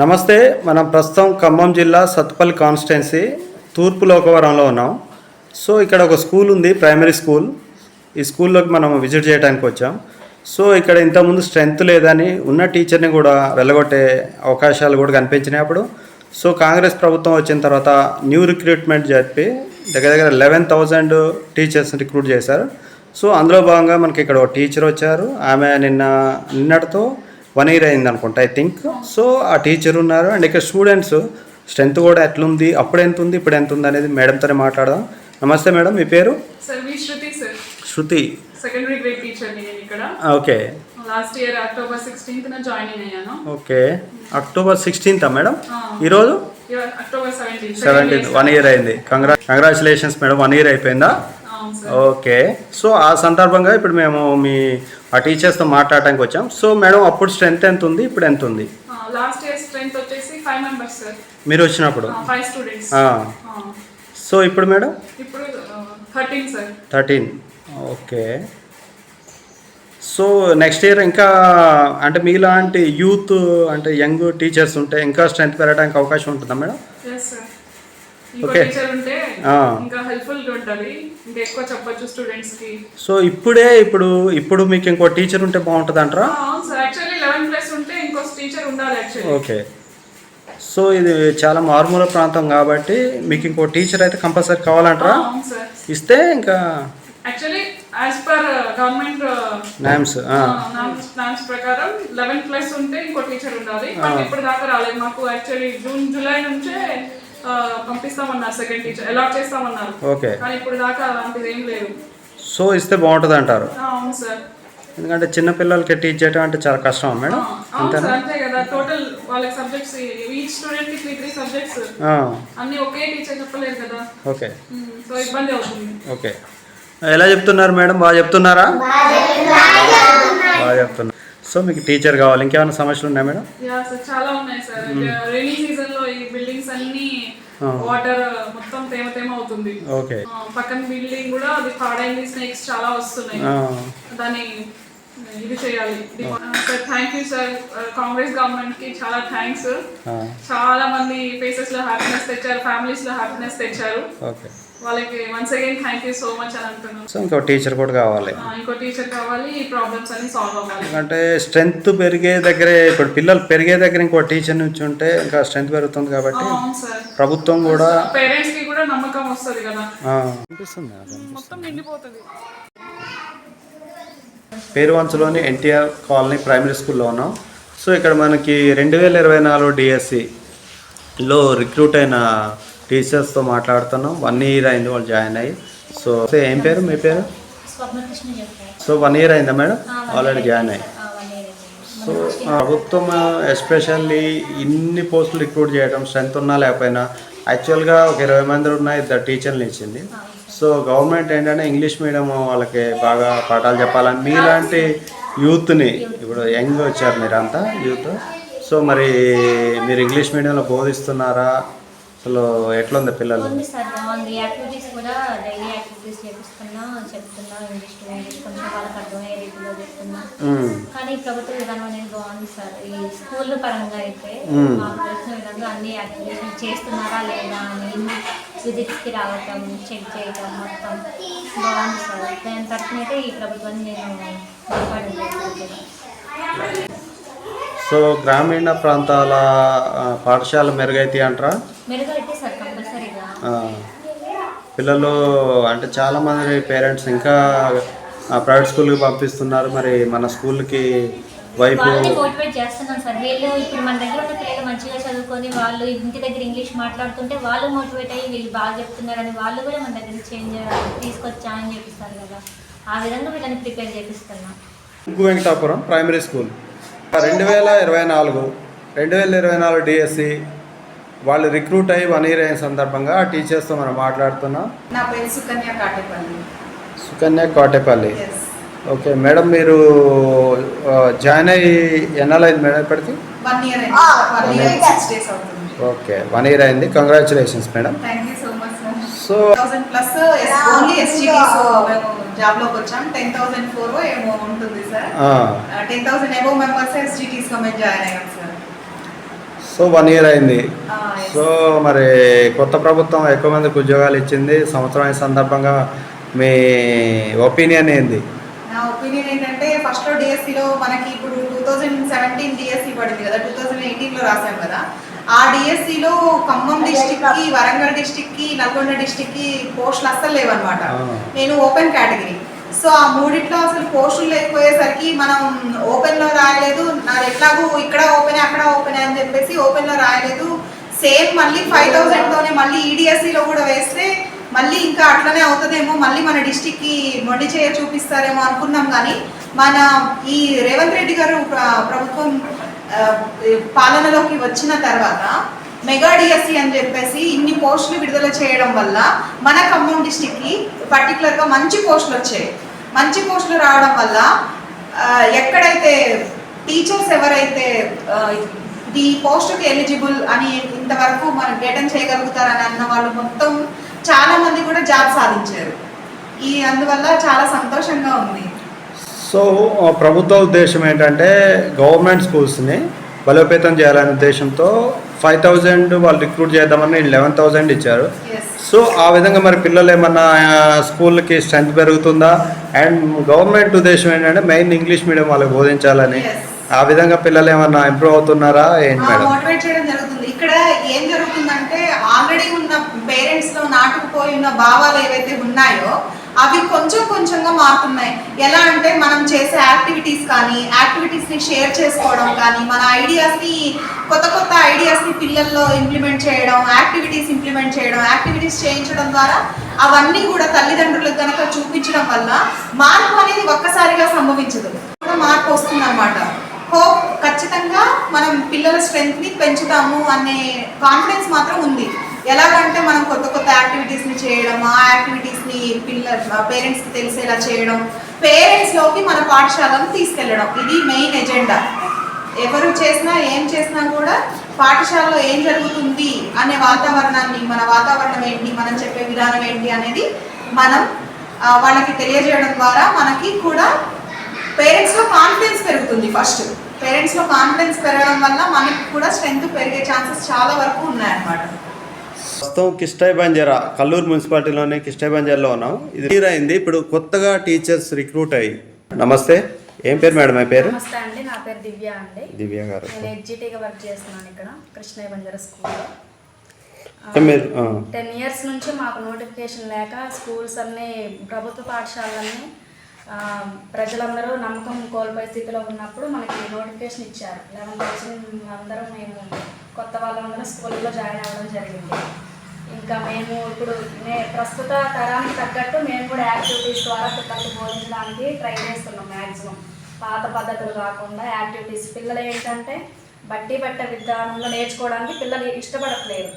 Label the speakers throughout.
Speaker 1: నమస్తే మనం ప్రస్తుతం ఖమ్మం జిల్లా సత్పల్లి కాన్స్టిట్యున్సీ తూర్పు లోకవరంలో ఉన్నాం. సో ఇక్కడ ఒక స్కూల్ ఉంది ప్రైమరీ స్కూల్. ఈ స్కూల్లోకి మనం విజిట్ చేయడానికి వచ్చాం. సో ఇక్కడ ఇంతకుముందు స్ట్రెంత్ లేదని ఉన్న టీచర్ని కూడా వెళ్ళగొట్టే అవకాశాలు కూడా కనిపించినాయి అప్పుడు. సో కాంగ్రెస్ ప్రభుత్వం వచ్చిన తర్వాత న్యూ రిక్రూట్మెంట్ జరిపి దగ్గర దగ్గర లెవెన్ థౌజండ్ టీచర్స్ రిక్రూట్ చేశారు. సో అందులో భాగంగా మనకి ఇక్కడ ఒక టీచర్ వచ్చారు. ఆమె నిన్న నిన్నటితో వన్ ఇయర్ అయింది అనుకుంటా ఐ థింక్ సో ఆ టీచర్ ఉన్నారు. అండ్ ఇక్కడ స్టూడెంట్స్ స్ట్రెంత్ కూడా ఎట్లుంది అప్పుడు ఎంత ఉంది ఇప్పుడు ఎంత ఉంది అనేది మేడంతోనే మాట్లాడదాం. నమస్తే మేడం మీ పేరు?
Speaker 2: శృతి సెకండరీ గ్రేడ్ టీచర్ నేను ఇక్కడ.
Speaker 1: Okay
Speaker 2: last year October sixteenth నా జాయినింగ్ అయ్యాను
Speaker 1: ఓకే అక్టోబర్ సిక్స్టీన్తా మేడం ఈరోజు?
Speaker 2: అక్టోబర్ సెవెంటీన్త్
Speaker 1: వన్ ఇయర్ అయింది. కంగ్రా కంగ్రాచులేషన్స్ మేడం వన్ ఇయర్ అయిపోయిందా? ఓకే. సో ఆ సందర్భంగా ఇప్పుడు మేము మీ ఆ టీచర్స్తో మాట్లాడడానికి వచ్చాం. సో మేడం అప్పుడు స్ట్రెంత్ ఎంత ఉంది? ఇప్పుడు ఎంత ఉంది?
Speaker 2: లాస్ట్ ఇయర్ స్ట్రెంత్ వచ్చేసి ఫైవ్ మెంబర్స్ సార్.
Speaker 1: మీరు వచ్చినప్పుడు?
Speaker 2: Five students.
Speaker 1: ఆ. సో ఇప్పుడు మేడం?
Speaker 2: ఇప్పుడు thirteen sir.
Speaker 1: Thirteen. Okay. So next year ఇంకా అంటే మీలాంటి యూత్ అంటే యంగ్ టీచర్స్ ఉంటే ఇంకా స్ట్రెంత్ పెరగడానికి అవకాశం ఉంటుందా మేడం? సో ఇప్పుడే ఇప్పుడు ఇప్పుడు మీకు ఇంకో టీచర్ ఉంటే బాగుంటుంది అంటారా? ఓకే. సో ఇది చాలా మారుమూల ప్రాంతం కాబట్టి మీకు ఇంకో టీచర్ అయితే కంపల్సరీ కావాలంటారా? ఇస్తే ఇంకా
Speaker 2: actually as per government
Speaker 1: norms
Speaker 2: norms ప్రకారం లెవెన్ ప్లస్ ఉంటే ఇంకో టీచర్ ఉండాలి. బట్ ఇప్పుడు దాకా రాలేదు. మాకు యాక్చువల్లీ జూన్ జూలై నుంచే పంపిస్తామన్నారు సెకండ్ టీచర్ అలాట్ చేస్తామన్నారు.
Speaker 1: ఓకే
Speaker 2: కానీ ఇప్పుడు దాకా అలాంటిది ఏం లేదు.
Speaker 1: సో ఇస్తే బాగుంటుంది అంటారు.
Speaker 2: అవును సార్
Speaker 1: ఎందుకంటే చిన్న పిల్లలకి టీచ్ చేయడం అంటే చాలా కష్టం మేడం.
Speaker 2: అవును సార్ అంతే కదా. టోటల్ వాళ్ళకి సబ్జెక్ట్స్ ఈచ్ స్టూడెంట్కి త్రీ త్రీ సబ్జెక్ట్స్
Speaker 1: ఆ,
Speaker 2: అన్ని ఒకే టీచర్ చెప్పలేరు కదా.
Speaker 1: ఓకే
Speaker 2: సో ఇబ్బంది అవుతుంది.
Speaker 1: ఓకే ఎలా చెప్తున్నారు మేడం? బాగా చెప్తున్నారా? బాగా చెప్తున్నారు. సో మీకు టీచర్ కావాలి. ఇంకేమైనా సమస్యలు ఉన్నాయా మేడం?
Speaker 2: యా సార్ చాలా ఉన్నాయి సార్ రైనీ సీజన్లో ఈ బిల్డింగ్స్ అన్ని. వాటర్ మొత్తం తేమ తేమ అవుతుంది. పక్కన బిల్డింగ్ కూడా అది పాడైంది స్నేక్స్ చాలా వస్తున్నాయి.
Speaker 1: ఆ,
Speaker 2: దాన్ని ఇది చేయాలి. Sir thank you sir. Congress గవర్నమెంట్కి చాలా థ్యాంక్స్ చాలా మంది ఫేసెస్లో హ్యాపీనెస్ తెచ్చారు ఫ్యామిలీస్లో హ్యాపీనెస్ తెచ్చారు.
Speaker 1: ఓకే.
Speaker 2: వాళ్ళకి once again thank you so much అని అంటున్నాను
Speaker 1: సో ఇంకో టీచర్ కూడా కావాలి.
Speaker 2: ఇంకో టీచర్ కావాలి ఈ ప్రాబ్లమ్స్ అన్ని సాల్వ్ అవ్వాలి.
Speaker 1: ఎందుకంటే స్ట్రెంగ్త్ పెరిగే దగ్గరే ఇప్పుడు పిల్లలు పెరిగే దగ్గర ఇంకో టీచర్ నుంచి ఉంటే ఇంకా స్ట్రెంగ్త్ పెరుగుతుంది కాబట్టి ప్రభుత్వం కూడా
Speaker 2: పేరెంట్స్కి కూడా నమ్మకం వస్తుంది కదా.
Speaker 1: అనిపిస్తుంది.
Speaker 2: మొత్తం నిండిపోతుంది.
Speaker 1: పేరువంచలోని ఎన్టీఆర్ కాలనీ ప్రైమరీ స్కూల్లో ఉన్నాం సో ఇక్కడ మనకి రెండు వేల ఇరవై నాలుగు డిఎస్సిలో రిక్రూట్ అయిన టీచర్స్తో మాట్లాడుతున్నాం. వన్ ఇయర్ అయింది వాళ్ళు జాయిన్ అయ్యి. సో ఏం పేరు? మీ పేరు? సో వన్ ఇయర్ అయిందా మేడం? ఆల్రెడీ జాయిన్ అయ్యి. సో ప్రభుత్వం ఎస్పెషల్లీ ఇన్ని పోస్టులు రిక్రూట్ చేయడం స్ట్రెంత్ ఉన్నా లేకపోయినా యాక్చువల్గా ఒక ఇరవై మంది ఉన్న ఇద్దరు టీచర్లు ఇచ్చింది. సో గవర్నమెంట్ ఏంటంటే ఇంగ్లీష్ మీడియం వాళ్ళకి బాగా పాఠాలు చెప్పాలని మీలాంటి యూత్ని ఇప్పుడు యంగ్ వచ్చారు మీరంతా యూత్. సో మరి మీరు ఇంగ్లీష్ మీడియంలో బోధిస్తున్నారా? అసలు పిల్లలు?
Speaker 3: ఉంది సార్ బాగుంది. యాక్టివిటీస్ కూడా డైలీ యాక్టివిటీస్ చేపిస్తున్నా చెప్తున్నా ఇంగ్లీష్ టు ఇంగ్లీష్ కొంచెం వాళ్ళకి అర్థమయ్యే రీతిలో చెప్తున్నా. కానీ ఈ ప్రభుత్వ విధానం అనేది బాగుంది సార్. ఈ స్కూల్ పరంగా అయితే
Speaker 1: మ్మ్.
Speaker 3: మాకు తెలిసిన విధంగా అన్ని యాక్టివిటీస్ చేస్తున్నారా లేదా అని విజిట్స్కి రావటం చెక్ చేయటం మొత్తం బాగుంది సార్. దాని తరఫున అయితే ఈ ప్రభుత్వాన్ని నేను
Speaker 1: సో గ్రామీణ ప్రాంతాల పాఠశాల మెరుగైతే అంటారా? పిల్లలు అంటే చాలామంది పేరెంట్స్ ఇంకా ప్రైవేట్ స్కూల్కి పంపిస్తున్నారు. మరి మన స్కూల్కి వైపు
Speaker 3: వాళ్ళని మోటివేట్ చేస్తున్నాం సార్. వీళ్ళు ఇప్పుడు మన దగ్గర ఉన్న పిల్లలు మంచిగా చదువుకొని వాళ్ళు ఇంటి దగ్గర ఇంగ్లీష్ మాట్లాడుతుంటే వాళ్ళు మోటివేట్ అయ్యి వీళ్ళు బాగా చెప్తున్నారని వాళ్ళు కూడా మన దగ్గర చేంజ్ తీసుకొచ్చా అని చెప్పిస్తారు కదా. ఆ విధంగా వీళ్ళని ప్రిపేర్ చేపిస్తున్నాం.
Speaker 1: Venkatapuram primary school. రెండు వేల ఇరవై నాలుగు రెండు వేల ఇరవై నాలుగు డిఎస్సి వాళ్ళు రిక్రూట్ అయ్యి వన్ ఇయర్ అయిన సందర్భంగా ఆ టీచర్స్తో మనం మాట్లాడుతున్నాం.
Speaker 4: నా పేరు సుకన్య కాటేపల్లి.
Speaker 1: సుకన్య కోటేపల్లి. ఓకే మేడం మీరు జాయిన్ అయ్యి ఎన్నాళ్ళైంది మేడం ఇప్పటికి? ఓకే వన్ ఇయర్ అయింది. Congratulations madam
Speaker 4: so much sir
Speaker 1: so
Speaker 4: thousand plus only STDs మేము జాబ్లోకి వచ్చాం టెన్ థౌసండ్ ఫోర్ ఏమో ఉంటుంది sir ten thousand above members ఎస్టీటీస్లో మేము జాయిన్ అయ్యాం సార్.
Speaker 1: సో వన్ ఇయర్ అయింది. సో మరి కొత్త ప్రభుత్వం ఎక్కువ మందికి ఉద్యోగాలు ఇచ్చింది. సంవత్సరం అయిన సందర్భంగా మీ ఒపీనియన్ ఏంది?
Speaker 4: నా ఒపీనియన్ ఏంటంటే ఫస్ట్లో DSC లో మనకి ఇప్పుడు టూ థౌజండ్ సెవెంటీన్ డిఎస్సి పడింది కదా. టూ థౌజండ్ ఎయిటీన్లో రాసాం కదా. ఆ DSC లో ఖమ్మం డిస్టిక్కి వరంగల్ డిస్టిక్కి నల్గొండ డిస్టిక్కి పోస్టులు అస్సలు లేవన్నమాట. నేను ఓపెన్ కేటగిరీ. సో ఆ మూడిట్లో అసలు పోస్టులు లేకపోయేసరికి మనం ఓపెన్లో రాయలేదు నాది ఎట్లాగూ ఇక్కడ ఓపెన్ అక్కడ ఓపెన్ అని చెప్పేసి ఓపెన్లో రాయలేదు. సేమ్ మళ్ళీ ఫైవ్ థౌసండ్ తోనే మళ్ళీ ఈడిఎస్సి లో కూడా వేస్తే మళ్ళీ ఇంకా అట్లనే అవుతుందేమో మళ్ళీ మన డిస్టిక్కి మొండి చేయ చూపిస్తారేమో అనుకున్నాం కానీ మన ఈ రేవంత్ రెడ్డి గారు ప్ర- ప్రభుత్వం పాలనలోకి వచ్చిన తర్వాత మెగా డిఎస్సి అని చెప్పేసి ఇన్ని పోస్టులు విడుదల చేయడం వల్ల మన ఖమ్మం డిస్టిక్కి పర్టికులర్గా మంచి పోస్టులు వచ్చాయి. మంచి పోస్టులు రావడం వల్ల ఎక్కడైతే టీచర్స్ ఎవరైతే ఈ పోస్టుకి ఎలిజిబుల్ అని ఇంతవరకు మనం గేటన్ చేయగలుగుతారని అన్న వాళ్ళు మొత్తం చాలా మంది కూడా జాబ్ సాధించారు. ఈ అందువల్ల చాలా సంతోషంగా ఉంది.
Speaker 1: సో ప్రభుత్వ ఉద్దేశం ఏంటంటే గవర్నమెంట్ స్కూల్స్ని బలోపేతం చేయాలనే ఉద్దేశంతో ఫైవ్ థౌజండ్ వాళ్ళు రిక్రూట్ చేద్దామని లెవెన్ థౌజండ్ ఇచ్చారు. సో ఆ విధంగా మరి పిల్లలు ఏమన్నా స్కూల్కి స్ట్రెంత్ పెరుగుతుందా? అండ్ గవర్నమెంట్ ఉద్దేశం ఏంటంటే మెయిన్ ఇంగ్లీష్ మీడియం వాళ్ళకి బోధించాలని. ఆ విధంగా పిల్లలు ఏమన్నా ఇంప్రూవ్ అవుతున్నారా? ఏంటి మేడం?
Speaker 4: మోటివేట్ చేయడం జరుగుతుంది. ఇక్కడ ఏం జరుగుతుందంటే ఆల్రెడీ ఉన్న పేరెంట్స్లో నాటుకుపోయి ఉన్న భావాలు ఏవైతే ఉన్నాయో అవి కొంచెం కొంచెంగా మారుతున్నాయి. ఎలా అంటే మనం చేసే యాక్టివిటీస్ కానీ యాక్టివిటీస్ని షేర్ చేసుకోవడం కానీ మన ఐడియాస్ని కొత్త కొత్త ఐడియాస్ని పిల్లల్లో ఇంప్లిమెంట్ చేయడం యాక్టివిటీస్ ఇంప్లిమెంట్ చేయడం యాక్టివిటీస్ చేయించడం ద్వారా అవన్నీ కూడా తల్లిదండ్రులకు కనుక చూపించడం వల్ల మార్పు అనేది ఒక్కసారిగా సంభవించదు. మార్పు వస్తుంది హోప్ ఖచ్చితంగా మనం పిల్లల స్ట్రెంగ్త్ని పెంచుతాము అనే కాన్ఫిడెన్స్ మాత్రం ఉంది. ఎలాగంటే మనం కొత్త కొత్త యాక్టివిటీస్ని చేయడం ఆ యాక్టివిటీస్ని పిల్లల పేరెంట్స్కి తెలిసేలా చేయడం పేరెంట్స్లోకి మన పాఠశాలను తీసుకెళ్ళడం. ఇది మెయిన్ ఎజెండా ఎవరు చేసినా ఏం చేసినా కూడా పాఠశాలలో ఏం జరుగుతుంది అనే వాతావరణాన్ని మన వాతావరణం ఏంటి మనం చెప్పే విధానం ఏంటి అనేది మనం వాళ్ళకి తెలియజేయడం ద్వారా మనకి కూడా పేరెంట్స్లో కాన్ఫిడెన్స్ పెరుగుతుంది ఫస్ట్ పేరెంట్స్లో కాన్ఫిడెన్స్ పెరగడం వల్ల మనకి కూడా స్ట్రెంగ్త్ పెరిగే ఛాన్సెస్ చాలా వరకు ఉన్నాయన్నమాట.
Speaker 1: ప్రస్తుతం కిస్టాయ్ బంజారా కల్లూరు మున్సిపాలిటీలోని కిస్టాయ్ బంజారాలో ఉన్నాం. ఇది క్లియర్ అయింది. ఇప్పుడు కొత్తగా టీచర్స్ రిక్రూట్ అయ్యి. నమస్తే. ఏం పేరు మేడం? మీ పేరు?
Speaker 5: నమస్తే అండి. నా పేరు దివ్య అండి.
Speaker 1: దివ్య గారు.
Speaker 5: నేను హెచ్జిటీగా వర్క్ చేస్తున్నాను ఇక్కడ కృష్ణయ్య బంజారా స్కూల్లో.
Speaker 1: మీరు
Speaker 5: టెన్ ఇయర్స్ నుంచి మాకు నోటిఫికేషన్ లేక స్కూల్స్ అన్నీ ప్రభుత్వ పాఠశాలన్నీ ఆ, ప్రజలందరూ నమ్మకం కోల్పోయే స్థితిలో ఉన్నప్పుడు మనకి నోటిఫికేషన్ ఇచ్చారు. లెవెన్ థౌసండ్ అందరం మేము కొత్త వాళ్ళందరం స్కూల్లో జాయిన్ అవ్వడం జరిగింది. ఇంకా మేము ఇప్పుడు నే ప్రస్తుత తరానికి తగ్గట్టు మేము కూడా యాక్టివిటీస్ ద్వారా పిల్లలకి బోధించడానికి ట్రై చేస్తున్నాం మ్యాక్సిమం పాత పద్ధతులు కాకుండా యాక్టివిటీస్. పిల్లలు ఏంటంటే బట్టి బట్ట విధానంలో నేర్చుకోవడానికి పిల్లలు ఇష్టపడట్లేదు.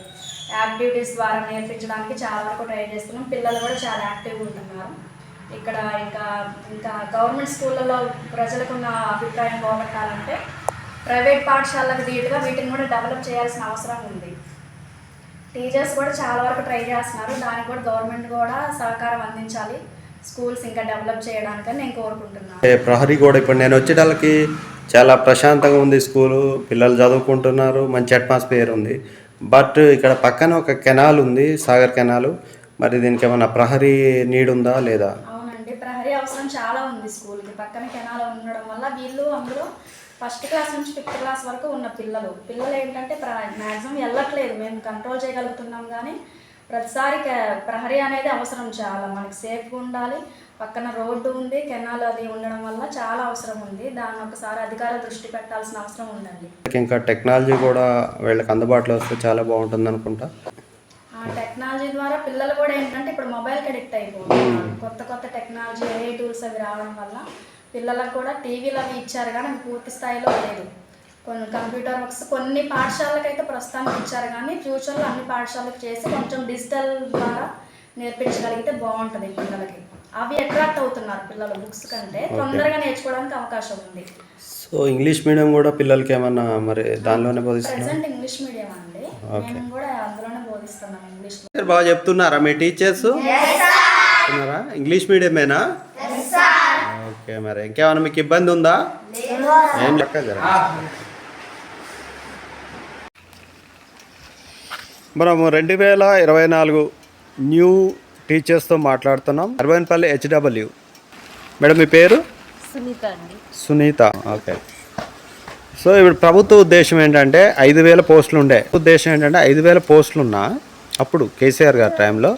Speaker 5: యాక్టివిటీస్ ద్వారా నేర్పించడానికి చాలా వరకు ట్రై చేస్తున్నాం. పిల్లలు కూడా చాలా యాక్టివ్గా ఉంటున్నారు. ఇక్కడ ఇంకా ఇంకా గవర్నమెంట్ స్కూళ్ళలో ప్రజలకు ఉన్న అభిప్రాయం పోగొట్టాలంటే ప్రైవేట్ పాఠశాలకు ధీటుగా వీటిని కూడా డెవలప్ చేయాల్సిన అవసరం ఉంది. టీచర్స్ కూడా చాలా వరకు ట్రై చేస్తున్నారు. దానికి కూడా గవర్నమెంట్ కూడా సహకారం అందించాలి. స్కూల్స్ ఇంకా డెవలప్ చేయడానికని నేను కోరుకుంటున్నాను.
Speaker 1: ప్రహరీ కూడా ఇప్పుడు నేను వచ్చేటాలకి చాలా ప్రశాంతంగా ఉంది స్కూలు. పిల్లలు చదువుకుంటున్నారు. మంచి అట్మాస్ఫియర్ ఉంది. బట్ ఇక్కడ పక్కన ఒక కెనాల్ ఉంది సాగర్ కెనాల్. మరి దీనికి ఏమైనా ప్రహరీ నీడ్ ఉందా లేదా?
Speaker 5: అవునండి. ప్రహరీ అవసరం చాలా ఉంది స్కూల్కి. పక్కన కెనాల్ ఉండడం వల్ల వీళ్ళు అందులో ఫస్ట్ క్లాస్ నుంచి ఫిఫ్త్ క్లాస్ వరకు ఉన్న పిల్లలు. పిల్లలు ఏంటంటే ప్ర మ్యాక్సిమం వెళ్ళట్లేదు. మేము కంట్రోల్ చేయగలుగుతున్నాం కానీ ప్రతిసారి ప్రహరీ అనేది అవసరం చాలా. మనకి సేఫ్గా ఉండాలి. పక్కన రోడ్డు ఉంది కెనాల్ అది ఉండడం వల్ల చాలా అవసరం ఉంది. దాన్ని ఒకసారి అధికారులు దృష్టి పెట్టాల్సిన అవసరం ఉందండి.
Speaker 1: ఇంకా టెక్నాలజీ కూడా వీళ్ళకి అందుబాటులో వస్తే చాలా బాగుంటుంది అనుకుంటా.
Speaker 5: ఆ టెక్నాలజీ ద్వారా పిల్లలు కూడా ఏంటంటే ఇప్పుడు మొబైల్కి అడిక్ట్ అయిపోతున్నారు. కొత్త కొత్త టెక్నాలజీ ఏ టూల్స్ అవి రావడం వల్ల పిల్లలకు కూడా టీవీలు అవి ఇచ్చారు కానీ అవి పూర్తి స్థాయిలో లేదు. కొన్ని కంప్యూటర్ వర్క్స్ కొన్ని పాఠశాలకైతే ప్రస్తుతానికి ఇచ్చారు కానీ ఫ్యూచర్లో అన్ని పాఠశాలకు చేసి కొంచెం డిజిటల్ ద్వారా నేర్పించగలిగితే బాగుంటుంది పిల్లలకి. అవి అట్రాక్ట్ అవుతున్నారు పిల్లలు బుక్స్ కంటే. తొందరగా నేర్చుకోవడానికి అవకాశం ఉంది.
Speaker 1: సో ఇంగ్లీష్ మీడియం కూడా పిల్లలకి ఏమన్నా మరి దానిలోనే బోధిస్తున్నారు?
Speaker 5: ప్రజెంట్ ఇంగ్లీష్ మీడియం అండి. మేము కూడా అందులోనే బోధిస్తున్నాం ఇంగ్లీష్
Speaker 1: మీరు బాగా చెప్తున్నారా మీ టీచర్స్? ఇంగ్లీష్ మీడియమేనా? ఓకే మరి. ఇంకేమైనా మీకు ఇబ్బంది ఉందా? ఏం లెక్క మనము రెండు వేల ఇరవై నాలుగు న్యూ టీచర్స్తో మాట్లాడుతున్నాం. అరవైనపల్లి హెచ్డబ్ల్యూ మేడం మీ పేరు?
Speaker 6: సునీత అండి.
Speaker 1: సునీత. ఓకే. సో ఇప్పుడు ప్రభుత్వ ఉద్దేశం ఏంటంటే ఐదు వేల పోస్టులు ఉండే. ఉద్దేశం ఏంటంటే ఐదు వేల పోస్టులు ఉన్నా అప్పుడు కేసీఆర్ గారి టైంలో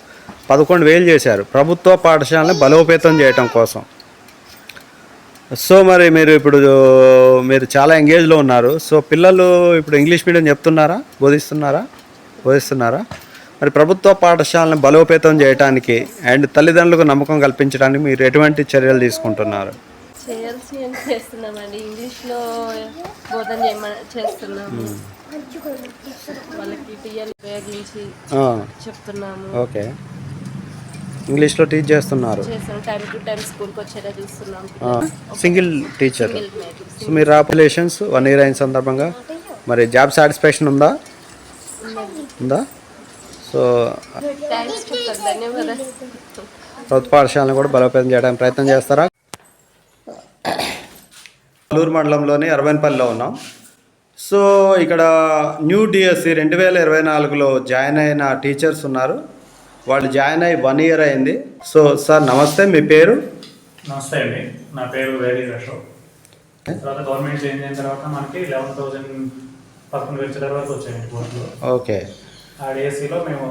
Speaker 1: పదకొండు వేలు చేశారు. ప్రభుత్వ పాఠశాలని బలోపేతం చేయటం కోసం. సో మరి మీరు ఇప్పుడు మీరు చాలా ఎంగేజ్లో ఉన్నారు. సో పిల్లలు ఇప్పుడు ఇంగ్లీష్ మీడియం చెప్తున్నారా? బోధిస్తున్నారా? బోధిస్తున్నారా? మరి ప్రభుత్వ పాఠశాలను బలోపేతం చేయడానికి అండ్ తల్లిదండ్రులకు నమ్మకం కల్పించడానికి మీరు ఎటువంటి చర్యలు తీసుకుంటున్నారు?
Speaker 6: చేయాల్సి అని చేస్తున్నామండి? ఇంగ్లీష్లో బోధన చేయమని చేస్తున్నాము. వాళ్ళకి టీఎల్ ఉపయోగించి
Speaker 1: ఆ,
Speaker 6: చెప్తున్నాము.
Speaker 1: ఓకే. ఇంగ్లీష్లో టీచ్ చేస్తున్నారు.
Speaker 6: చేస్తాం టైం టు టైం స్కూల్కి వచ్చేలా చూస్తున్నాం.
Speaker 1: ఆ, సింగిల్ టీచర్ సో మీరు అప్లికేషన్స్ వన్ ఇయర్ అయిన సందర్భంగా మరి జాబ్ సాటిస్ఫాక్షన్ ఉందా? ఉందా? సో ప్రభుత్వ పాఠశాలను కూడా బలోపేతం చేయడానికి ప్రయత్నం చేస్తారా? అల్లూరు మండలంలోని అరవైనపల్లిలో ఉన్నాం. సో ఇక్కడ న్యూ డిఎస్సి రెండు వేల ఇరవై నాలుగులో జాయిన్ అయిన టీచర్స్ ఉన్నారు. వాళ్ళు జాయిన్ అయ్యి వన్ ఇయర్ అయింది. సో సార్ నమస్తే మీ పేరు?
Speaker 7: నమస్తే అండి. నా పేరు వేరీ అశోక్. తర్వాత గవర్నమెంట్ చేంజ్ అయిన తర్వాత మనకి లెవెన్ థౌజండ్ పదకొండు వేల చిల్లర వరకు వచ్చాయండి పోస్టులు
Speaker 1: ఓకే.
Speaker 7: ఆ డిఎస్సిలో మేము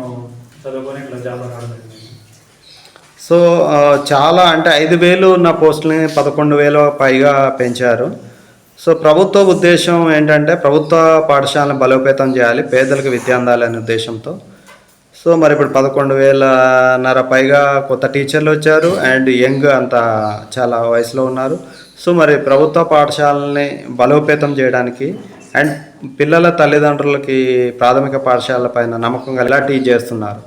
Speaker 7: చదువుకొని ఇట్లా జాబ్ రావడం జరిగింది.
Speaker 1: సో చాలా అంటే ఐదు వేలు ఉన్న పోస్టులని పదకొండు వేలు పైగా పెంచారు. సో ప్రభుత్వ ఉద్దేశం ఏంటంటే ప్రభుత్వ పాఠశాలను బలోపేతం చేయాలి పేదలకు విద్య అందాలనే ఉద్దేశంతో. సో మరి ఇప్పుడు పదకొండు వేలన్నర పైగా కొత్త టీచర్లు వచ్చారు అండ్ యంగ్ అంత చాలా వయసులో ఉన్నారు. సో మరి ప్రభుత్వ పాఠశాలని బలోపేతం చేయడానికి అండ్ పిల్లల తల్లిదండ్రులకి ప్రాథమిక పాఠశాలల పైన నమ్మకం ఎలా టీచ్ చేస్తున్నారు?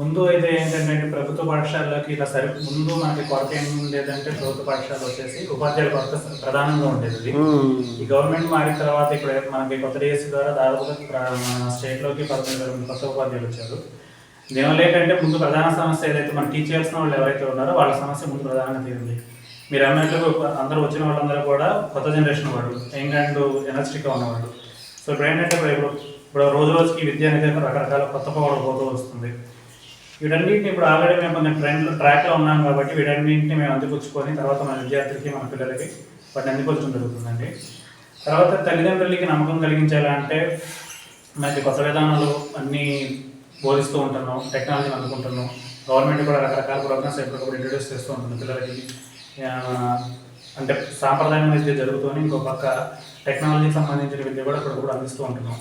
Speaker 7: ముందు అయితే ఏంటంటే ప్రభుత్వ పాఠశాలకి ఇలా సరి ముందు మనకి కొరత ఏం ఉండేదంటే ప్రభుత్వ పాఠశాల వచ్చేసి ఉపాధ్యాయుల కొరత ప్రధానంగా ఉండేది. ఈ గవర్నమెంట్ మారిన తర్వాత ఇప్పుడు మనకి కొత్త డిఎస్సి ద్వారా దాదాపుగా స్టేట్లోకి పదకొండు వేల కొత్త ఉపాధ్యాయులు వచ్చారు. దీనివల్ల ఏంటంటే ముందు ప్రధాన సమస్య ఏదైతే మనం టీచ్ చేయాల్సిన వాళ్ళు ఎవరైతే ఉన్నారో వాళ్ళ సమస్య ముందు ప్రధానంగా తీరింది. మీరు అన్నట్లు అందరూ వచ్చిన వాళ్ళందరూ కూడా కొత్త జనరేషన్ వాళ్ళు అండ్ ఎనర్జెటిక్గా ఉన్నవాళ్ళు. సో ఇప్పుడు ఏంటంటే ఇప్పుడు ఇప్పుడు రోజు రోజుకి విద్య అనేది రకరకాల కొత్త పవర్ పోతూ వస్తుంది. వీటన్నింటిని ఇప్పుడు ఆల్రెడీ మేము కొంచెం ట్రెండ్ ట్రాక్లో ఉన్నాం కాబట్టి వీటన్నింటిని మేము అందిపుచ్చుకొని తర్వాత మన విద్యార్థులకి మన పిల్లలకి వాటిని అందిపుచ్చడం జరుగుతుందండి. తర్వాత తల్లిదండ్రులకి నమ్మకం కలిగించాలంటే మనకి కొత్త విధానాలు అన్నీ బోధిస్తూ ఉంటున్నాం టెక్నాలజీని అందుకుంటున్నాం. గవర్నమెంట్ కూడా రకరకాల ప్రోగ్రామ్స్ ఎప్పటికప్పుడు ఇంట్రడ్యూస్ చేస్తూ ఉంటుంది పిల్లలకి. అంటే సాంప్రదాయమైన విద్య జరుగుతూనే ఇంకో పక్క టెక్నాలజీకి సంబంధించిన విద్య కూడా ఇప్పటికప్పుడు అందిస్తూ ఉంటున్నాం.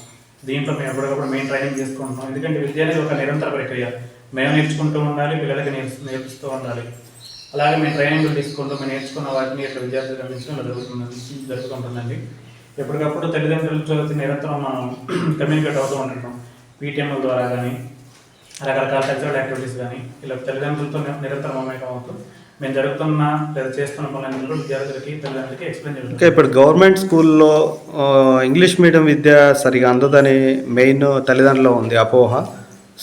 Speaker 7: దీంట్లో మేము ఎప్పటికప్పుడు మేము ట్రైనింగ్ చేసుకుంటున్నాం. ఎందుకంటే విద్య అనేది ఒక నిరంతర ప్రక్రియ. మేము నేర్చుకుంటూ ఉండాలి పిల్లలకి నేర్చు నేర్పిస్తూ ఉండాలి. అలాగే మేము ట్రైనింగ్ తీసుకుంటూ మేము నేర్చుకున్న వాటిని ఇట్లా విద్యార్థులకు అందించడం జరుగుతుంది జరుగుతుంటుందండి ఎప్పటికప్పుడు తల్లిదండ్రులతో నిరంతరం మనం కమ్యూనికేట్ అవుతూ ఉంటున్నాం పీటీఎంల ద్వారా కానీ రకరకాల కల్చరల్ యాక్టివిటీస్ కానీ ఇలా తల్లిదండ్రులతో నిరంతరం మమేకం అవుతూ మేము జరుగుతున్న లేదా చేస్తున్న పనులన్నింటిలో విద్యార్థులకి తల్లిదండ్రులకి ఎక్స్ప్లెయిన్ చేస్తాం
Speaker 1: ఇప్పుడు గవర్నమెంట్ స్కూల్లో ఇంగ్లీష్ మీడియం విద్య సరిగా అందదని మెయిన్ తల్లిదండ్రులు ఉంది అపోహ.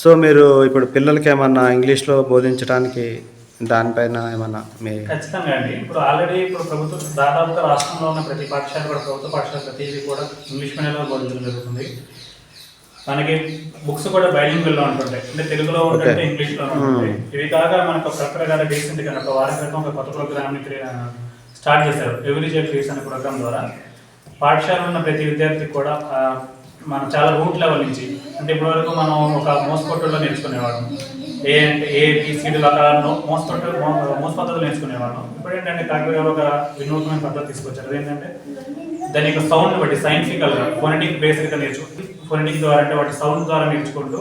Speaker 1: సో మీరు ఇప్పుడు పిల్లలకి ఏమన్నా ఇంగ్లీష్లో బోధించడానికి దానిపైన ఏమన్నా మీ
Speaker 7: ఖచ్చితంగా అండి. ఇప్పుడు ఆల్రెడీ ఇప్పుడు ప్రభుత్వం దాదాపుగా రాష్ట్రంలో ఉన్న ప్రతి పాఠశాల కూడా ప్రభుత్వ పాఠశాల ప్రతిదీ కూడా ఇంగ్లీష్ మీడియంలో బోధించడం జరుగుతుంది. మనకి బుక్స్ కూడా బైలింగ్వల్లో ఉంటుంటాయి. అంటే తెలుగులో ఉంటుంటే
Speaker 1: Okay.
Speaker 7: ఇంగ్లీష్లో ఉంటాయి ఇవి కాక మనకు కలెక్టర్ గారు రీసెంట్గా ఒక వారం క్రితం ఒక కొత్త ప్రోగ్రామ్ని స్టార్ట్ చేశారు. ఎవరి జెట్ ఫీస్ అనే ప్రోగ్రామ్ ద్వారా. పాఠశాల ఉన్న ప్రతి విద్యార్థికి కూడా మనం చాలా రూట్ లెవెల్ నుంచి. అంటే ఇప్పటి వరకు మనం ఒక మోసపట్టులో నేర్చుకునేవాళ్ళం. ఏ అంటే ఏ బీసీడీ రకాల మోసపట్టు మోస పద్ధతులు నేర్చుకునేవాళ్ళం. ఇప్పుడు ఏంటంటే కాకినాడ ఒక వినూత్నమైన పద్ధతి తీసుకొచ్చారు. అదేంటంటే దాని యొక్క సౌండ్ బట్టి సైంటిఫికల్గా బేసిక్గా బేస్డ్గా నేర్చుకుంటూ ద్వారా అంటే వాటి సౌండ్ ద్వారా నేర్చుకుంటూ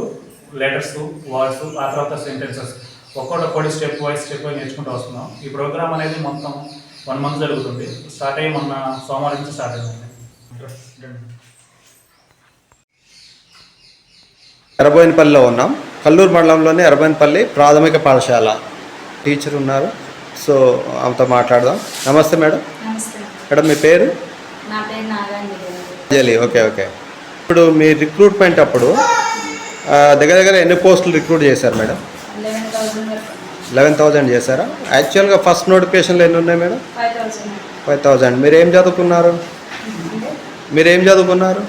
Speaker 7: లెటర్స్ వర్డ్స్ ఆ తర్వాత సెంటెన్సెస్ ఒక్కొక్కటి స్టెప్ వైజ్ స్టెప్ వైజ్ నేర్చుకుంటూ వస్తున్నాం. ఈ ప్రోగ్రామ్ అనేది మొత్తం వన్ మంత్ జరుగుతుంది. స్టార్ట్ అయ్యి మొన్న సోమవారం నుంచి స్టార్ట్ అయింది.
Speaker 1: ఎర్రబోయినపల్లిలో ఉన్నాం. కల్లూరు మండలంలోని ఎర్రబోయినపల్లి ప్రాథమిక పాఠశాల టీచర్ ఉన్నారు. సో ఆమెతో మాట్లాడదాం. నమస్తే మేడం. మేడం మీ పేరు? అంజలి. Okay okay. ఇప్పుడు మీ రిక్రూట్మెంట్ అప్పుడు దగ్గర దగ్గర ఎన్ని పోస్టులు రిక్రూట్ చేశారు మేడం?
Speaker 8: లెవెన్
Speaker 1: థౌజండ్ చేశారా? యాక్చువల్గా ఫస్ట్ నోటిఫికేషన్లు ఎన్ని ఉన్నాయి మేడం?
Speaker 8: Five
Speaker 1: thousand. మీరు ఏం చదువుకున్నారు మీరు ఏం చదువుకున్నారు?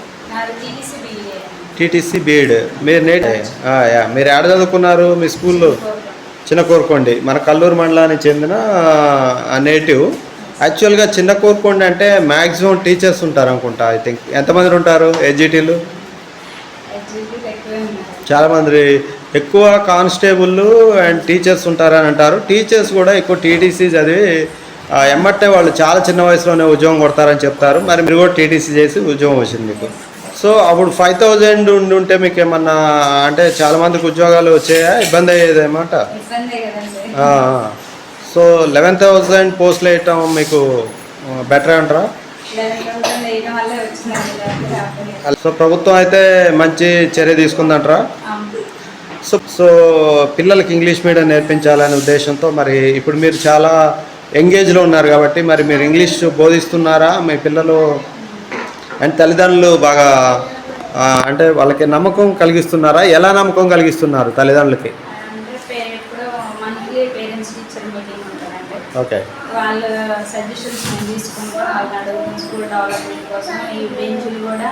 Speaker 8: TTC
Speaker 1: BEd. మీరు నేట్ యా మీరు ఏడ చదువుకున్నారు? మీ స్కూల్లో? చిన్న కోరుకోండి. మన కల్లూరు మండలానికి చెందిన నేటివ్. యాక్చువల్గా చిన్న కోరుకోండి అంటే మ్యాక్సిమం టీచర్స్ ఉంటారు అనుకుంటా ఐ థింక్. ఎంతమంది ఉంటారు? ఎడ్జిటీలు చాలామంది. ఎక్కువ కానిస్టేబుల్ అండ్ టీచర్స్ ఉంటారని అంటారు. టీచర్స్ కూడా ఎక్కువ టీటీసీ చదివి ఎమ్మటే వాళ్ళు చాలా చిన్న వయసులోనే ఉద్యోగం కొడతారని చెప్తారు. మరి మీరు కూడా టీటీసీ చేసి ఉద్యోగం వచ్చింది మీకు. సో అప్పుడు ఫైవ్ థౌజండ్ ఉండి ఉంటే మీకు ఏమన్నా అంటే చాలా మందికి ఉద్యోగాలు వచ్చాయా? ఇబ్బంది అయ్యేదేమంట సో లెవెన్ థౌజండ్ పోస్టులు వేయటం మీకు బెటర్ అంటారా. సో ప్రభుత్వం అయితే మంచి చర్య తీసుకుందంటారా. సో సో పిల్లలకి ఇంగ్లీష్ మీడియం నేర్పించాలనే ఉద్దేశంతో మరి ఇప్పుడు మీరు చాలా ఎంగేజ్లో ఉన్నారు కాబట్టి మరి మీరు ఇంగ్లీష్ బోధిస్తున్నారా? మీ పిల్లలు అండ్ తల్లిదండ్రులు బాగా అంటే వాళ్ళకి నమ్మకం కలిగిస్తున్నారా? ఎలా నమ్మకం కలిగిస్తున్నారు తల్లిదండ్రులకి?
Speaker 6: ఓకే.
Speaker 8: వాళ్ళ సజెషన్స్ మేము తీసుకుంటాం వాళ్ళని అడుగుతాం స్కూల్ డెవలప్మెంట్ కోసం ఈ బెంచులు కూడా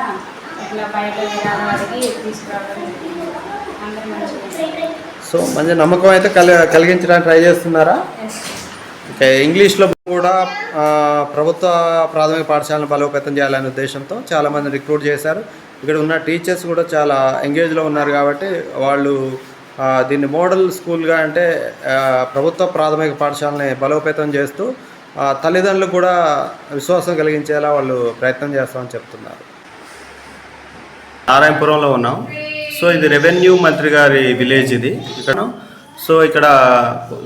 Speaker 8: ఇట్లా బయట విధానం అడిగి తీసుకురావడం జరిగింది. అందరూ మంచిగా
Speaker 1: సో మంచి నమ్మకం అయితే కలి కలిగించడానికి ట్రై చేస్తున్నారా? ఓకే ఇంగ్లీష్లో కూడా ప్రభుత్వ ప్రాథమిక పాఠశాలను బలోపేతం చేయాలనే ఉద్దేశంతో చాలామంది రిక్రూట్ చేశారు. ఇక్కడ ఉన్న టీచర్స్ కూడా చాలా ఎంగేజ్లో ఉన్నారు కాబట్టి వాళ్ళు దీన్ని మోడల్ స్కూల్గా అంటే ప్రభుత్వ ప్రాథమిక పాఠశాలని బలోపేతం చేస్తూ తల్లిదండ్రులు కూడా విశ్వాసం కలిగించేలా వాళ్ళు ప్రయత్నం చేస్తామని చెప్తున్నారు. నారాయణపురంలో ఉన్నాం. సో ఇది రెవెన్యూ మంత్రి గారి విలేజ్ ఇది. ఇక్కడ సో ఇక్కడ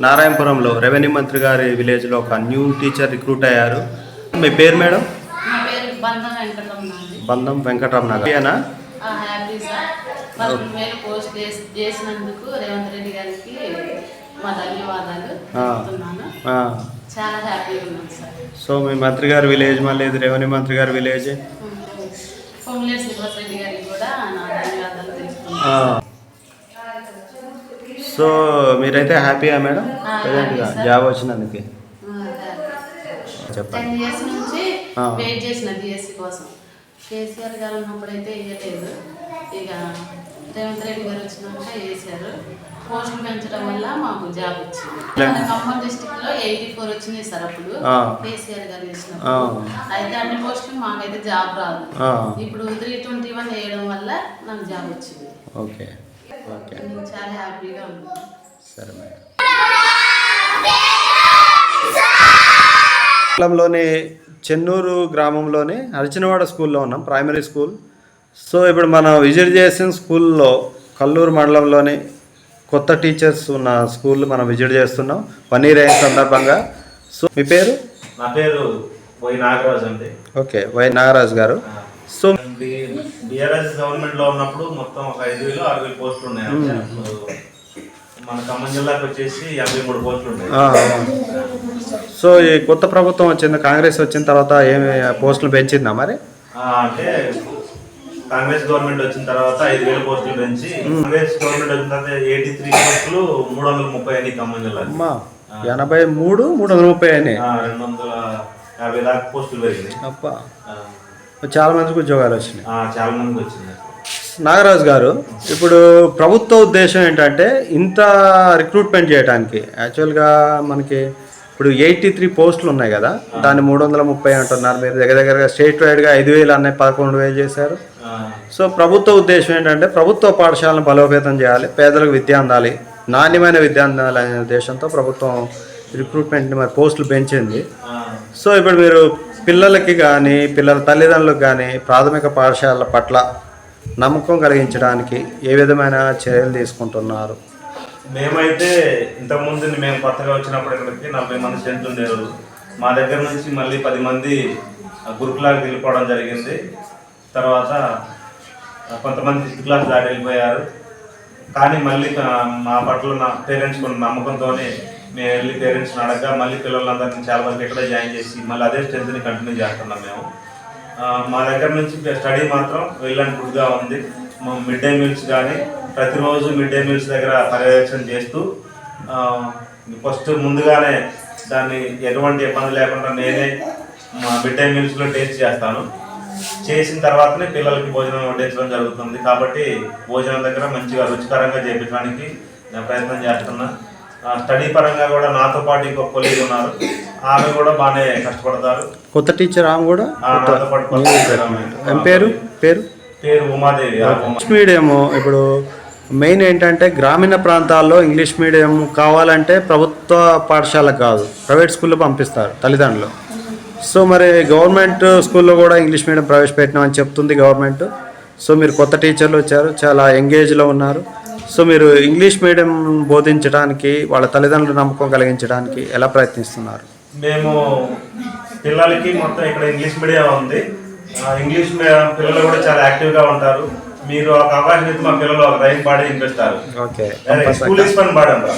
Speaker 1: నారాయణపురంలో రెవెన్యూ మంత్రి గారి విలేజ్లో ఒక న్యూ టీచర్ రిక్రూట్ అయ్యారు మీ పేరు మేడం
Speaker 9: బంధం వెంకటరమణ
Speaker 1: గారు
Speaker 9: ఆ, హ్యాపీ సార్ పదకొండు వేలు పోస్ట్ చేసి చేసినందుకు రేవంత్ రెడ్డి గారికి మా ధన్యవాదాలు
Speaker 1: ఆ.
Speaker 9: చెప్తున్నాను
Speaker 1: ఆ,
Speaker 9: చాలా హ్యాపీగా ఉన్నాను సార్
Speaker 1: సో మీ మంత్రి గారి విలేజ్ మళ్ళీ ఇది రెవెన్యూ మంత్రి గారి విలేజ్
Speaker 9: పొంగులేరు శ్రీనివాస్ రెడ్డి గారికి కూడా నా ధన్యవాదాలు తెలుపుతున్నాను
Speaker 1: ఆ. సో మీరైతే హ్యాపీయా మేడం? ప్రజెంట్గా. జాబ్ వచ్చినందుకు. చెప్పండి.
Speaker 9: ఇయర్స్ నుంచి. వెయిట్ చేసిన డిఎస్సి కోసం. కేసీఆర్ గారు ఉన్నప్పుడైతే వేయలేదు ఇక రేవంత్ రెడ్డి గారు వచ్చినాక వేసారు పోస్టులు పెంచడం వల్ల మాకు జాబ్ వచ్చింది. ఖమ్మం డిస్టిక్లో ఎయిటీ ఫోర్ వచ్చినాయి సార్ అప్పుడు. కేసీఆర్ గారు
Speaker 1: ఆ.
Speaker 9: వేసినప్పుడు అయితే అన్ని పోస్టులు మాకైతే జాబ్ రాదు. ఇప్పుడు త్రీ ట్వంటీ వన్ వేయడం వల్ల నాకు జాబ్ వచ్చింది.
Speaker 1: ఓకే. ఓకే
Speaker 9: చాలా హ్యాపీగా
Speaker 1: సరే మేడం. మండలంలోని చెన్నూరు గ్రామంలోని అరిచినవాడ స్కూల్లో ఉన్నాం ప్రైమరీ స్కూల్ సో ఇప్పుడు మనం విజిట్ చేసిన స్కూల్లో కల్లూరు మండలంలోని కొత్త టీచర్స్ ఉన్న స్కూల్ మనం విజిట్ చేస్తున్నాం వన్ ఇయర్ అయిన సందర్భంగా. సో మీ పేరు?
Speaker 10: నా పేరు వై నాగరాజు అండి.
Speaker 1: ఓకే వై నాగరాజు గారు. సో
Speaker 10: బిఆర్ఎస్ గవర్నమెంట్లో ఉన్నప్పుడు మొత్తం ఒక ఐదు వేలు ఆరు వేలు పోస్టులు ఉన్నాయి. మన ఖమ్మం జిల్లాకి వచ్చేసి యాభై మూడు పోస్టులు ఉన్నాయి.
Speaker 1: సో ఈ కొత్త ప్రభుత్వం వచ్చింది కాంగ్రెస్ వచ్చిన తర్వాత ఏమి పోస్టులు పెంచిందా మరి?
Speaker 10: అంటే కాంగ్రెస్ గవర్నమెంట్ వచ్చిన తర్వాత ఐదు వేల పోస్టులు పెంచి కాంగ్రెస్ గవర్నమెంట్ వచ్చిన తర్వాత ఎయిటీ త్రీ పోస్టులు మూడు వందల ముప్పై అని ఖమ్మం జిల్లా
Speaker 1: ఎనభై మూడు మూడు వందల ముప్పై అయినాయి.
Speaker 10: రెండు వందల యాభై దాకా పోస్టులు పెరిగినాయి.
Speaker 1: చాలా మందికి ఉద్యోగాలు వచ్చినాయి.
Speaker 10: చాలా మంది వచ్చింది
Speaker 1: నాగరాజు గారు ఇప్పుడు ప్రభుత్వ ఉద్దేశం ఏంటంటే ఇంత రిక్రూట్మెంట్ చేయడానికి యాక్చువల్గా మనకి ఇప్పుడు ఎయిటీ త్రీ పోస్టులు ఉన్నాయి కదా దాన్ని మూడు వందల ముప్పై అంటున్నారు. మీరు దగ్గర దగ్గరగా స్టేట్ వైడ్గా ఐదు వేలు అన్నీ పదకొండు వేలు చేశారు. సో ప్రభుత్వ ఉద్దేశం ఏంటంటే ప్రభుత్వ పాఠశాలను బలోపేతం చేయాలి పేదలకు విద్య అందాలి నాణ్యమైన విద్య అందాలి అనే ఉద్దేశంతో ప్రభుత్వం రిక్రూట్మెంట్ని మరి పోస్టులు పెంచింది. సో ఇప్పుడు మీరు పిల్లలకి కానీ పిల్లల తల్లిదండ్రులకు కానీ ప్రాథమిక పాఠశాలల పట్ల నమ్మకం కలిగించడానికి ఏ విధమైన చర్యలు తీసుకుంటున్నారు?
Speaker 10: మేమైతే ఇంతకుముందు మేము కొత్తగా వచ్చినప్పుడు ఇక్కడికి నలభై మంది స్ట్రెంత్ ఉండేవారు. మా దగ్గర నుంచి మళ్ళీ పది మంది గురుకులాకి వెళ్ళిపోవడం జరిగింది. తర్వాత కొంతమంది ఫిఫ్త్ క్లాస్ దాటి వెళ్ళిపోయారు. కానీ మళ్ళీ మా పట్ల నా పేరెంట్స్ కొన్ని నమ్మకంతోనే మేము వెళ్ళి పేరెంట్స్ని అడగగా మళ్ళీ పిల్లలందరినీ చాలా వరకు ఇక్కడ జాయిన్ చేసి మళ్ళీ అదే స్ట్రెంత్ని కంటిన్యూ చేస్తున్నాం మేము. మా దగ్గర నుంచి స్టడీ మాత్రం వెళ్ళని గుడ్గా ఉంది. మిడ్ డే మీల్స్ కానీ ప్రతిరోజు మిడ్ డే మీల్స్ దగ్గర పర్యవేక్షణ చేస్తూ ఫస్ట్ ముందుగానే దాన్ని ఎటువంటి ఇబ్బంది లేకుండా నేనే మా మిడ్ డే మీల్స్లో టేస్ట్ చేస్తాను. చేసిన తర్వాతనే పిల్లలకి భోజనం వడ్డించడం జరుగుతుంది. కాబట్టి భోజనం దగ్గర మంచిగా రుచికరంగా చేపించడానికి నేను ప్రయత్నం చేస్తున్నా. స్టడీ పరంగా కూడా నాతో పాటు ఇంకొక కొలీగ్ ఉన్నారు. ఆమె కూడా బాగానే కష్టపడతారు.
Speaker 1: కొత్త టీచర్ ఆమె కూడా?
Speaker 10: నాతో పాటు
Speaker 1: పేరు? పేరు?
Speaker 10: పేరు ఉమాదేవి.
Speaker 1: ఇంగ్లీష్ మీడియం ఇప్పుడు మెయిన్ ఏంటంటే గ్రామీణ ప్రాంతాల్లో ఇంగ్లీష్ మీడియం కావాలంటే ప్రభుత్వ పాఠశాల కాదు. ప్రైవేట్ స్కూల్లో పంపిస్తారు తల్లిదండ్రులు. సో మరి గవర్నమెంట్ స్కూల్లో కూడా ఇంగ్లీష్ మీడియం ప్రవేశపెట్టినామని చెప్తుంది గవర్నమెంట్. సో మీరు కొత్త టీచర్లు వచ్చారు చాలా ఎంగేజ్లో ఉన్నారు. సో మీరు ఇంగ్లీష్ మీడియం బోధించడానికి వాళ్ళ తల్లిదండ్రులు నమ్మకం కలిగించడానికి ఎలా ప్రయత్నిస్తున్నారు?
Speaker 10: మేము పిల్లలకి మొత్తం ఇక్కడ ఇంగ్లీష్ మీడియం ఉంది. ఆ, ఇంగ్లీష్ మీడియం పిల్లలు కూడా చాలా యాక్టివ్గా ఉంటారు. మీరు ఒక అవకాశం ఇస్తే మా పిల్లలు ఒక రైన్ పాడి వినిపిస్తారు.
Speaker 1: ఓకే
Speaker 10: స్కూల్ ఇస్ పని పాడండి.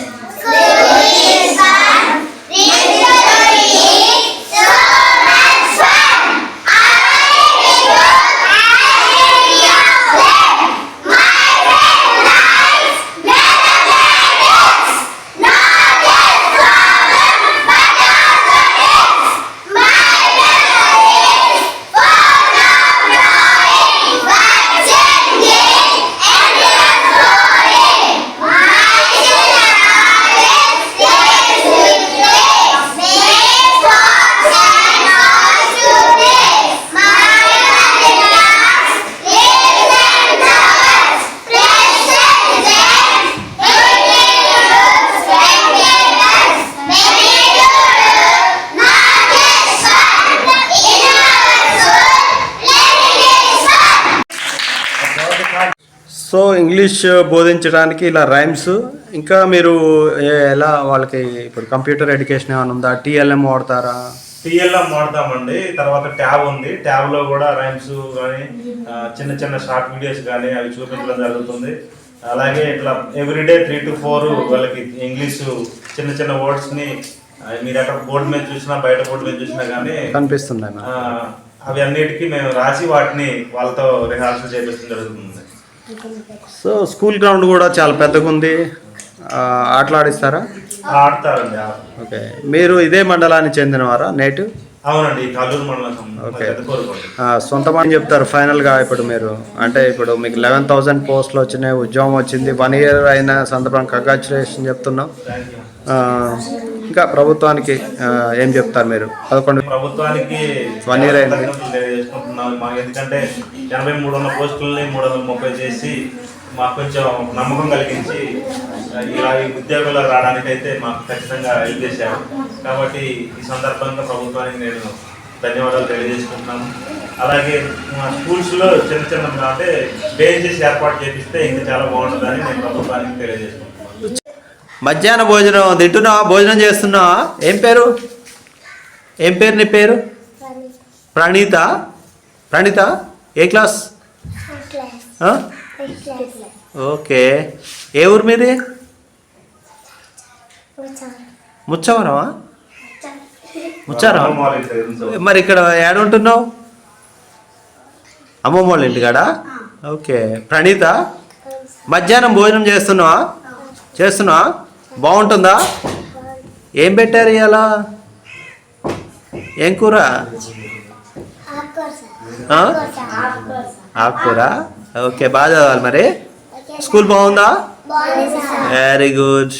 Speaker 1: సో ఇంగ్లీష్ బోధించడానికి ఇలా రైమ్స్ ఇంకా మీరు ఎలా వాళ్ళకి ఇప్పుడు కంప్యూటర్ ఎడ్యుకేషన్ ఏమైనా ఉందా? టీఎల్ఎం వాడతారా?
Speaker 10: టీఎల్ఎం వాడతామండి. తర్వాత ట్యాబ్ ఉంది. ట్యాబ్లో కూడా రైమ్స్ కానీ చిన్న చిన్న షార్ట్ వీడియోస్ కానీ అవి చూపించడం జరుగుతుంది. అలాగే ఇట్లా ఎవ్రీడే త్రీ టు ఫోర్ వాళ్ళకి ఇంగ్లీష్ చిన్న చిన్న వర్డ్స్ని ఆ, మీరు ఎక్కడ బోర్డు మీద చూసినా బయట బోర్డు మీద చూసినా కానీ
Speaker 1: కనిపిస్తున్నాయి
Speaker 10: ఆ, అవి అన్నిటికీ మేము రాసి వాటిని వాళ్ళతో రిహార్సల్ చేపించడం జరుగుతుంది.
Speaker 1: సో స్కూల్ గ్రౌండ్ కూడా చాలా పెద్దగా ఉంది. ఆటలాడిస్తారా
Speaker 10: ఆడతారండి.
Speaker 1: ఓకే. మీరు ఇదే మండలానికి చెందినవారా? నేటివ్
Speaker 10: అవునండి కల్లూరు మండలం
Speaker 1: ఓకే. సొంతమని చెప్తారు ఫైనల్గా ఇప్పుడు మీరు. అంటే ఇప్పుడు మీకు లెవెన్ థౌసండ్ పోస్టులు వచ్చినాయి ఉద్యోగం వచ్చింది వన్ ఇయర్ అయిన సందర్భం కంగ్రాచులేషన్ చెప్తున్నాం. ఇంకా ప్రభుత్వానికి ఏం చెప్తారు మీరు? పదకొండు
Speaker 10: ప్రభుత్వానికి
Speaker 1: One year అయింది.
Speaker 10: ఎందుకంటే ఎనభై మూడు వందల పోస్టులని మూడు వందల ముప్పై చేసి మాకు కొంచెం నమ్మకం కలిగించి ఇలా ఈ ఉద్యోగాలు రావడానికి అయితే మాకు ఖచ్చితంగా హెల్ప్ చేశారు. కాబట్టి ఈ సందర్భంగా ప్రభుత్వానికి నేను ధన్యవాదాలు తెలియజేసుకుంటున్నాను. అలాగే మా స్కూల్స్లో చిన్న చిన్న అంటే బెంచెస్ ఏర్పాటు చేపిస్తే ఇంకా చాలా బాగుంటుందని నేను ప్రభుత్వానికి తెలియజేసుకుంటున్నాను.
Speaker 1: మధ్యాహ్న భోజనం తింటున్నావా? భోజనం చేస్తున్నావా? ఏం పేరు? ఏం పేరు నీ పేరు? ప్రణీత. ప్రణీత? ఏ క్లాస్? ఓకే. ఏ ఊరు మీది? ముచ్చవరమా? ముచ్చారం. మరి ఇక్కడ ఏడుంటున్నావు అమ్మమ్మ వాళ్ళ ఇంటికాడా? ఓకే. ప్రణీత మధ్యాహ్నం భోజనం చేస్తున్నావా? చేస్తున్నావా? బాగుంటుందా? ఏం పెట్టారు ఇవాళ ఏం కూర? ఆ? ఆకుకూర? ఓకే బాగా చదవాలి మరి. స్కూల్ బాగుందా? Very good